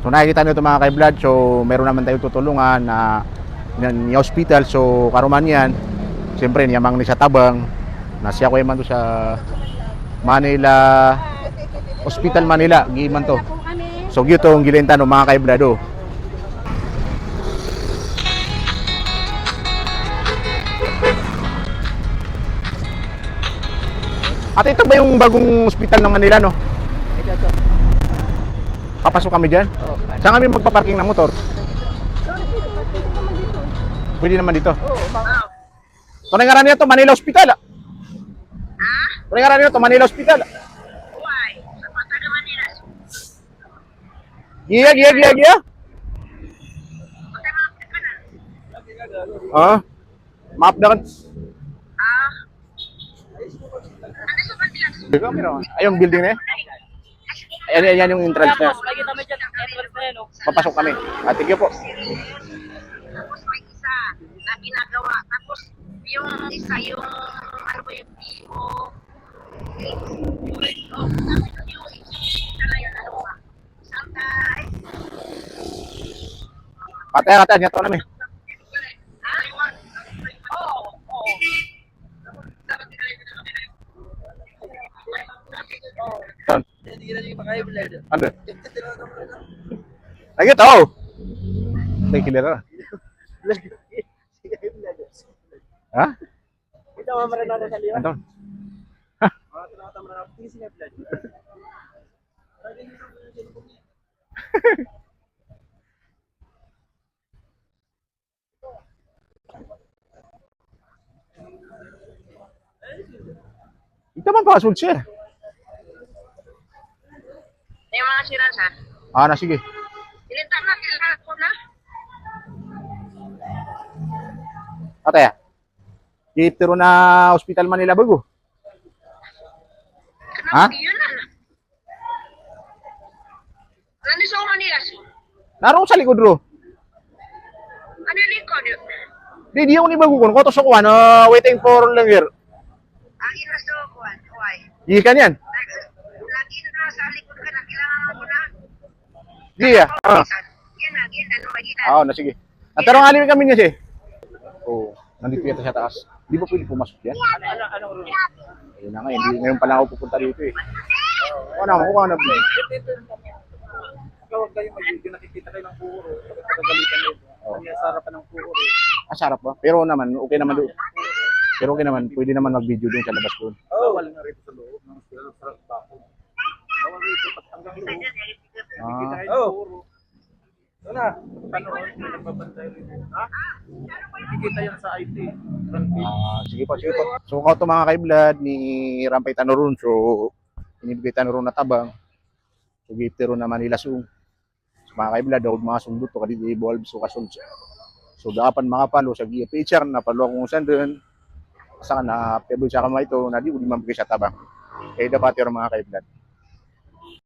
So nakikita nyo ito mga kay-vlog, so meron naman tayong tutulungan na ni hospital, so karuman yan, siyempre niyamang ni sa tabang, na siya ko man to sa Manila, Hospital Manila, giman to. So gito ang gilenta no mga kay-vlog, oh. At ito ba yung bagong hospital ng Manila, no? Ito, ito. Papasok kami dyan? Oh, Saan kami magpaparking ng motor? Pwede naman dito. oh, baka. Tunay nga rin ito, Manila Hospital. ah. Tunay nga rin ito, Manila Hospital. Why? Sa Pataga Manila. Giya, giya, giya, giya. Ah, map na kan. Ah. Ano sa Manila? Ayong building na eh. Ayan, ayan, yan yung entrance na. Oh. Papasok kami. Ah, thank you po. Tapos may isa na ginagawa. Tapos yung isa, yung ano ba yung PO. Patay, patay, nyato namin. ah, oh, oh. Saan? Hindi na yung mga i-vlog. Ano? Lagi to. May kilala. Ha? Ito, mamara na sa liwa. Anton? Mga tinatama na ako. Tingin siya vlog. Ito man password siya. Mga siransa. Ah, na sige. Ilinta na sila ko na. Patay ah. Dito na Hospital Manila bago. Ha? Ano na? Ano sa Manila? Naroon sa likod ro. Ano likod yun? Di di ako ni bago kun. Koto sa kuwan. Uh, waiting for lang here. Ang ina sa kuwan. Why? Di ka niyan. Lagi na sa likod ka na. Kailangan mo na. Di ah. Ah. Yan na, yan na. Numagitan. Oo, na sige. At tarong alim kami niya siya. Oo. Nandito yata sa taas. Di ba pwede pumasok yan? Ano, ano, ano, ano? Ayun na nga, hindi ngayon pa lang ako pupunta dito eh. Oo na, mukha na. Ikaw huwag kayo mag-video. Nakikita kayo ng puro. Pagkagalitan nito. Ang sa harapan ng puro. eh. Ah, sarap ba? Pero naman, okay naman doon. Pero okay naman, pwede naman mag-video doon sa labas doon. Bawal nga rito sa loob. Ng sa bako. Bawal rito pag hanggang. Nakikita Ah, puro. Ito na. Nagbabantay rito? Ha? Nakikita yan sa IT. Ah, sige po, sige po. So, ako to mga kaiblad ni Rampay Tanurun. So, inibigay Tanurun na tabang. So, gitero na Manila Sung. So, mga kaiblad, daw mga sundot to kadito evolve so kasul So, dapat mga palo sa giya picture na palo akong sandun. Sa na pebble sa kamay ito na di di mabigay sa tabang. Kaya dapat yung mga kaiblad.